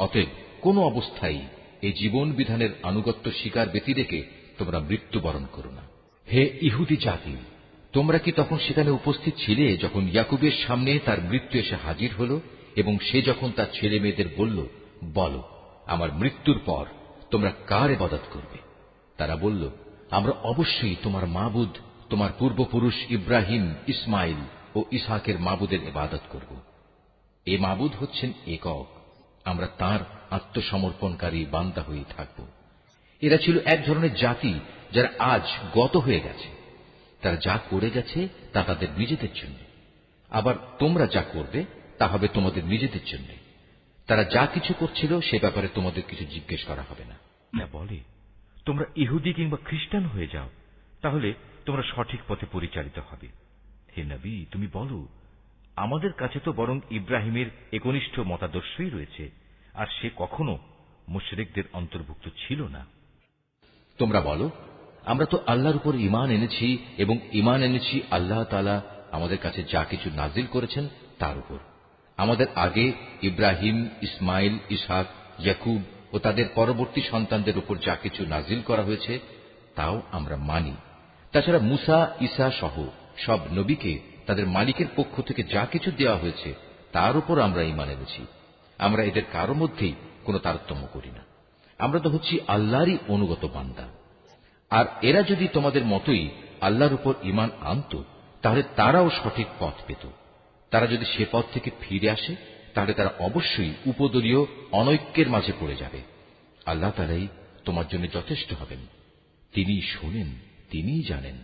অতএব কোন অবস্থায় এই জীবন বিধানের আনুগত্য স্বীকার ব্যতি রেখে তোমরা মৃত্যুবরণ করো না। হে ইহুদি জাতি, তোমরা কি তখন সেখানে উপস্থিত ছিলে যখন ইয়াকুবের সামনে তার মৃত্যু এসে হাজির হল এবং সে যখন তার ছেলে মেয়েদের বলল, বলো, আমার মৃত্যুর পর তোমরা কার এবাদত করবে? তারা বলল, আমরা অবশ্যই তোমার মাবুদ, তোমার পূর্বপুরুষ ইব্রাহিম, ইসমাইল ও ইসাকের মাবুদের এবাদত করব। এ মাবুদ হচ্ছেন একক। আমরা তার আত্মসমর্পণকারী বান্দা হয়ে থাকব। এরা ছিল এক ধরনের জাতি যারা আজ গত হয়ে গেছে। তারা যা করে গেছে তা তাদের নিজেদের জন্য। আবার তোমরা যা করবে তা হবে তোমাদের নিজেদের জন্য। তারা যা কিছু করছিল সে ব্যাপারে তোমাদের কিছু জিজ্ঞেস করা হবে না, বলে, তোমরা ইহুদি কিংবা খ্রিস্টান হয়ে যাও, তাহলে তোমরা সঠিক পথে পরিচালিত হবে। হে নবী, তুমি বলো আমাদের কাছে তো বরং ইব্রাহিমের একনিষ্ঠ মতাদর্শই রয়েছে, আর সে কখনো মুশরিকদের অন্তর্ভুক্ত ছিল না। তোমরা বলো, আমরা তো আল্লাহর উপর ইমান এনেছি এবং ইমান এনেছি আল্লাহ তালা আমাদের কাছে যা কিছু নাজিল করেছেন তার উপর। আমাদের আগে ইব্রাহিম, ইসমাইল ইসাক ইয়াকুব ও তাদের পরবর্তী সন্তানদের উপর যা কিছু নাজিল করা হয়েছে, তাও আমরা মানি। তাছাড়া মুসা ইসা সহ সব নবীকে তাদের মালিকের পক্ষ থেকে যা কিছু দেওয়া হয়েছে, তার উপর আমরা ইমান এনেছি। আমরা এদের কারও মধ্যেই কোনো তারতম্য করি না। আমরা তো হচ্ছি আল্লাহরই অনুগত বান্দা। আর এরা যদি তোমাদের মতোই আল্লাহর উপর ইমান আনত, তাহলে তারাও সঠিক পথ পেত। তারা যদি সে পথ থেকে ফিরে আসে, তাহলে তারা অবশ্যই উপদলীয় অনৈক্যের মাঝে পড়ে যাবে। আল্লাহ তারাই তোমার জন্য যথেষ্ট হবেন। তিনি শোনেন তিনি জানেন।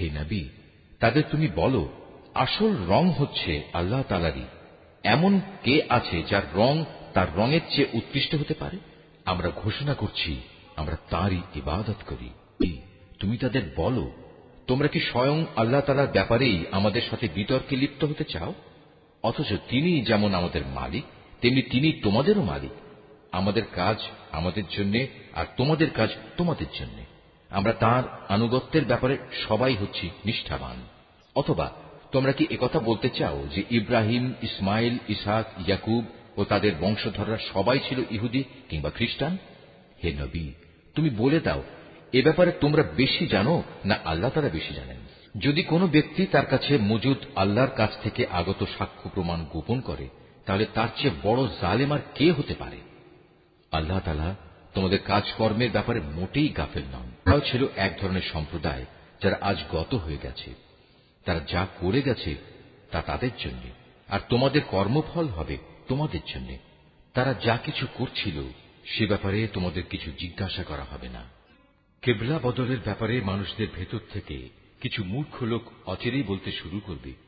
হে নবী, তাদের তুমি বলো আসল রং হচ্ছে আল্লাহ তালারই এমন কে আছে যার রং তার রঙের চেয়ে উৎকৃষ্ট হতে পারে? আমরা ঘোষণা করছি, আমরা তারই ইবাদত করি। তুমি তাদের বলো, তোমরা কি স্বয়ং আল্লাহ তালার ব্যাপারেই আমাদের সাথে বিতর্কে লিপ্ত হতে চাও? অথচ তিনি যেমন আমাদের মালিক, তেমনি তিনি তোমাদেরও মালিক। আমাদের কাজ আমাদের জন্য আর তোমাদের কাজ তোমাদের জন্য। আমরা তার আনুগত্যের ব্যাপারে সবাই হচ্ছি নিষ্ঠাবান। অথবা তোমরা কি একথা বলতে চাও যে ইব্রাহিম, ইসমাইল ইসাক ইয়াকুব ও তাদের বংশধররা সবাই ছিল ইহুদি কিংবা খ্রিস্টান? হে নবী, তুমি বলে দাও, এ ব্যাপারে তোমরা বেশি জানো না আল্লাহ তারা বেশি জানেন? যদি কোনো ব্যক্তি তার কাছে মজুদ আল্লাহর কাছ থেকে আগত সাক্ষ্য প্রমাণ গোপন করে, তাহলে তার চেয়ে বড় জালেম আর কে হতে পারে? আল্লাহ তালা তোমাদের কাজকর্মের ব্যাপারে মোটেই গাফেল নন। তাও ছিল এক ধরনের সম্প্রদায় যারা আজ গত হয়ে গেছে। তারা যা করে গেছে, তা তাদের জন্য। আর তোমাদের কর্মফল হবে তোমাদের জন্য। তারা যা কিছু করছিল, সে ব্যাপারে তোমাদের কিছু জিজ্ঞাসা করা হবে না। কেবলা বদলের ব্যাপারে মানুষদের ভেতর থেকে কিছু মূর্খ লোক অচেরেই বলতে শুরু করবে।